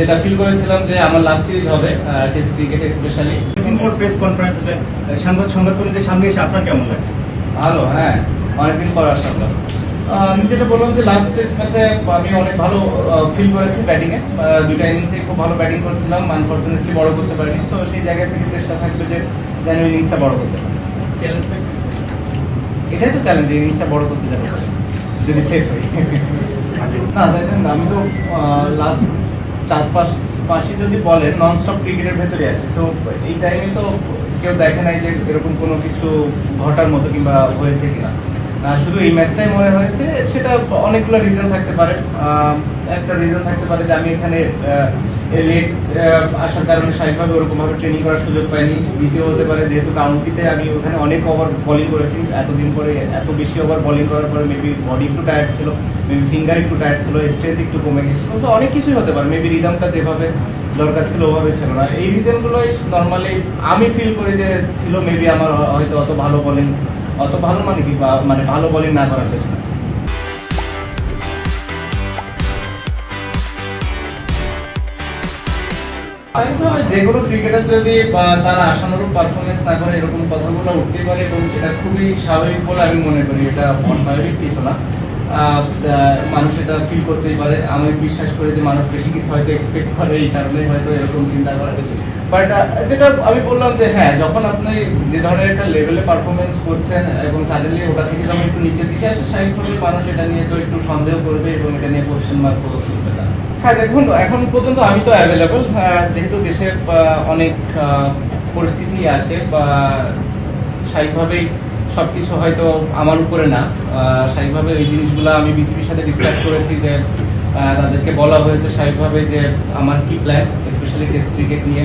যেটা ফিল করেছিলাম যে আমার লাস্ট সিরিজ হবে টেস্ট ক্রিকেটে স্পেশালি পর প্রেস কনফারেন্স সংবাদ সংবাদকর্মীদের সামনে এসে আপনার কেমন লাগছে? ভালো হ্যাঁ অনেকদিন পর আসলাম। আমি যেটা বললাম যে লাস্ট টেস্ট ম্যাচে আমি অনেক ভালো ফিল করেছি ব্যাটিং এ দুইটা ইনিংসে খুব ভালো ব্যাটিং করছিলাম আনফর্চুনেটলি বড় করতে পারিনি। সো সেই জায়গা থেকে চেষ্টা থাকবে যে যেন ইনিংসটা বড় করতে পারি। এটাই তো চ্যালেঞ্জ ইনিংসটা বড় করতে যাবে। যদি সেফ হই না দেখেন আমি তো লাস্ট চার পাঁচ মাসই যদি বলেন নন স্টপ ক্রিকেটের ভেতরে আছে। তো এই টাইমে তো কেউ দেখে নাই যে এরকম কোনো কিছু ঘটার মতো কিংবা হয়েছে কিনা। শুধু এই ম্যাচটাই মনে হয়েছে, সেটা অনেকগুলো রিজন থাকতে পারে। একটা রিজন থাকতে পারে যে আমি এখানে লেট আসার কারণে স্বাভাবিকভাবে ওরকমভাবে ট্রেনিং করার সুযোগ পাইনি। দ্বিতীয় হতে পারে, যেহেতু কাউন্টিতে আমি ওখানে অনেক ওভার বোলিং করেছি, এতদিন পরে এত বেশি ওভার বোলিং করার পরে মেবি বডি একটু টায়ার্ড ছিল মেবি ফিঙ্গার একটু টায়ার্ড ছিল স্ট্রেংথ একটু কমে গেছিল, তো অনেক কিছুই হতে পারে। মেবি রিদমটা যেভাবে দরকার ছিল, ওভাবে ছিল না। এই রিজনগুলোই নর্মালি আমি ফিল করি যে ছিল মেবি আমার হয়তো অত ভালো বোলিং অত ভালো মানে কি মানে ভালো বোলিং না করার পেছনে। স্বাভাবিকভাবে যে ক্রিকেটার যদি তার আশানুরূপ পারফরমেন্স না করে এরকম কথাগুলো উঠতে পারে, এবং এটা খুবই স্বাভাবিক বলে আমি মনে করি। এটা অস্বাভাবিক কিছু না। মানুষ এটা ফিল করতেই পারে। আমি বিশ্বাস করি যে মানুষ বেশি কিছু হয়তো এক্সপেক্ট করে, এই কারণে হয়তো এরকম চিন্তা করে। বাট যেটা আমি বললাম যে হ্যাঁ যখন আপনি যে ধরনের একটা লেভেলে পারফরমেন্স করছেন এবং সাডেনলি ওটা থেকে যখন একটু নিচের দিকে আসে স্বাভাবিকভাবে মানুষ এটা নিয়ে তো একটু সন্দেহ করবে এবং এটা নিয়ে কোশ্চেন মার্ক করে তুলবে না। হ্যাঁ দেখুন, এখন পর্যন্ত আমি তো অ্যাভেলেবল যেহেতু দেশের অনেক পরিস্থিতি আছে বা স্বাভাবিকভাবেই সবকিছু হয়তো আমার উপরে না। স্বাভাবিকভাবে এই জিনিসগুলো আমি বিসিবির সাথে ডিসকাস করেছি যে তাদেরকে বলা হয়েছে স্বাভাবিকভাবে যে আমার কি প্ল্যান স্পেশালি টেস্ট ক্রিকেট নিয়ে।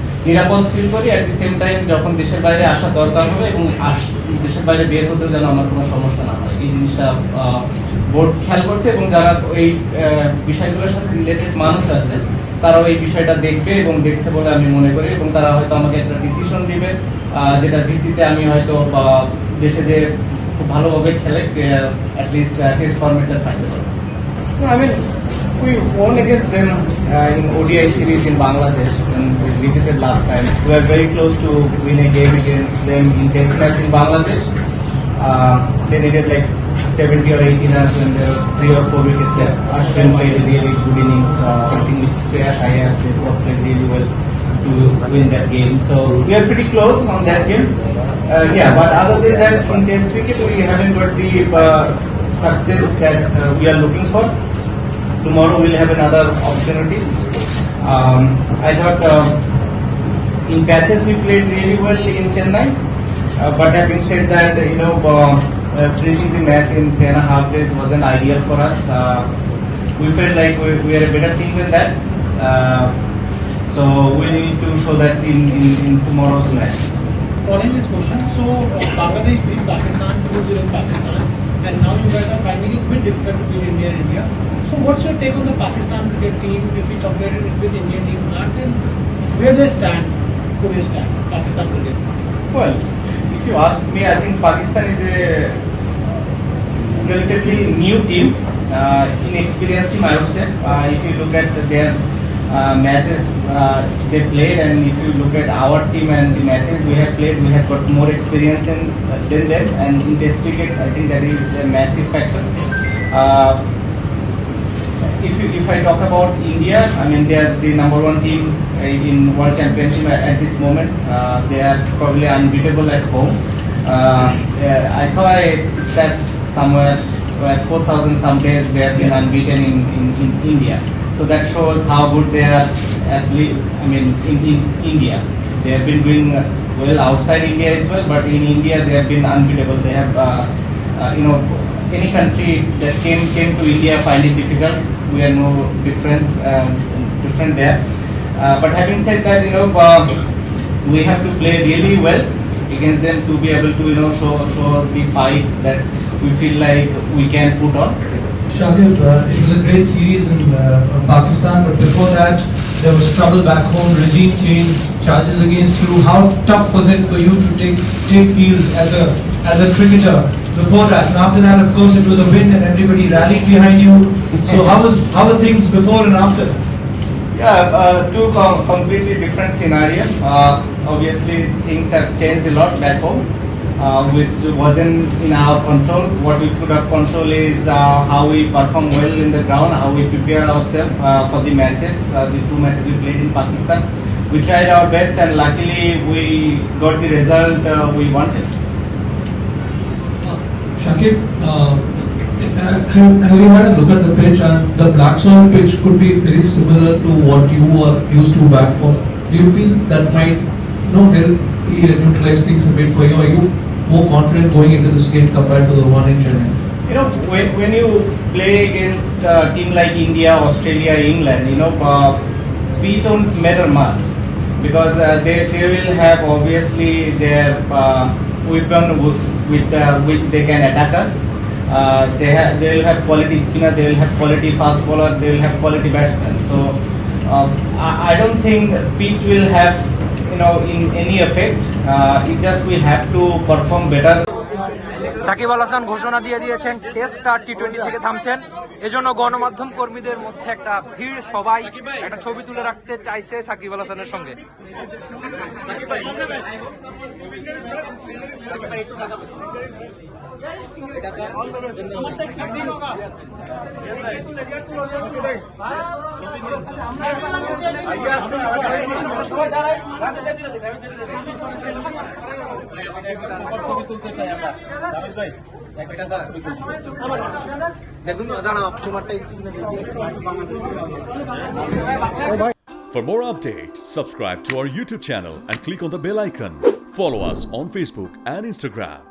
নিরাপদ ফিল করি অ্যাট দি সেম টাইম যখন দেশের বাইরে আসা দরকার হবে এবং দেশের বাইরে বের হতেও যেন আমার কোনো সমস্যা না হয়। এই জিনিসটা বোর্ড খেয়াল করছে এবং যারা এই বিষয়গুলোর সাথে রিলেটেড মানুষ আছে তারাও এই বিষয়টা দেখবে এবং দেখছে বলে আমি মনে করি এবং তারা হয়তো আমাকে একটা ডিসিশন দিবে যেটার ভিত্তিতে আমি হয়তো দেশে যে খুব ভালোভাবে খেলে অ্যাটলিস্ট টেস্ট ফর্মেটটা ছাড়তে পারব। আমি mean, we won against them uh, in ODI series and visited last time. We were very close to win a game against them in Test match in Bangladesh. Uh, they needed like 70 or 80 runs when there were three or four wickets left. Ashwin played a really good innings. Uh, I think with Shreyas Iyer, both played really well to win that game. So we are pretty close on that game. Uh, yeah, but other than that, in Test cricket, we haven't got the uh, success that uh, we are looking for. Tomorrow we'll have another opportunity. Um, I thought uh, in patches we played really well in Chennai, uh, but having said that, you know, uh, uh, finishing the match in three and a half days wasn't ideal for us. Uh, we felt like we, we are a better team than that. Uh, so we need to show that in, in, in tomorrow's match. Following this question, so uh, Bangladesh beat Pakistan 2-0 in Pakistan, and now you guys are finding it a bit difficult to beat India and India. So what's your take on the Pakistan cricket team if we compare it with Indian team, and then where they stand, today's stand, Pakistan cricket? Well, if you ask me, I think Pakistan is a relatively new team, uh, inexperienced team, I would say. Uh, if you look at their matches uh, they played, and if you look at our team and the matches we have played, we have got more experience than, than them. And in Test cricket, I think that is a massive factor. Uh, if you, if I talk about India, I mean they are the number one team uh, in World Championship at, this moment. Uh, they are probably unbeatable at home. Uh, I saw a stats somewhere where 4,000 some days they have been unbeaten in, in, in India. So that shows how good they are at le- I mean in, in India. They have been doing uh, well outside India as well, but in India they have been unbeatable. They have uh, uh, you know any country that came came to India find it difficult. We are no difference um, different there. Uh, but having said that, you know, uh, we have to play really well against them to be able to, you know, show show the fight that we feel like we can put on. Shakib, uh, it was a great series in uh, Pakistan, but before that, there was trouble back home, regime change, charges against you. How tough was it for you to take take field as a as a cricketer before that? And after that, of course, it was a win and everybody rallied behind you. So how was how were things before and after? Yeah, uh, two com- completely different scenarios. Uh, obviously, things have changed a lot back home, uh, which wasn't in our control. What we could have control is uh, how we perform well in the ground, how we prepare ourselves uh, for the matches, uh, the two matches we played in Pakistan. We tried our best, and luckily, we got the result uh, we wanted. Shakib, uh, have you had a look at the pitch and the black soil pitch could be very similar to what you were used to back home. Do you feel that might you know, help uh, neutralize things a bit for you? Are you more confident going into this game compared to the one in Chennai? You know, when, when you play against a team like India, Australia, England, you know, uh, we don't matter much because uh, they, they will have obviously their uh, weapon with, with uh, which they can attack us. Uh, they have they will have quality spinner, they will have quality fast bowler, they will have quality batsmen. So uh, I, I don't think pitch will have you know in any effect. Uh, it just we have to perform better. Shakib Al Hasan ঘোষণা দিয়ে দিয়েছেন test আর T twenty থেকে থামছেন এজন্য গণমাধ্যম কর্মীদের মধ্যে একটা ভিড় সবাই একটা ছবি তুলে রাখতে চাইছে সাকিব আল হাসানের সঙ্গে For more updates, subscribe to our YouTube channel and click on the bell icon. Follow us on Facebook and Instagram.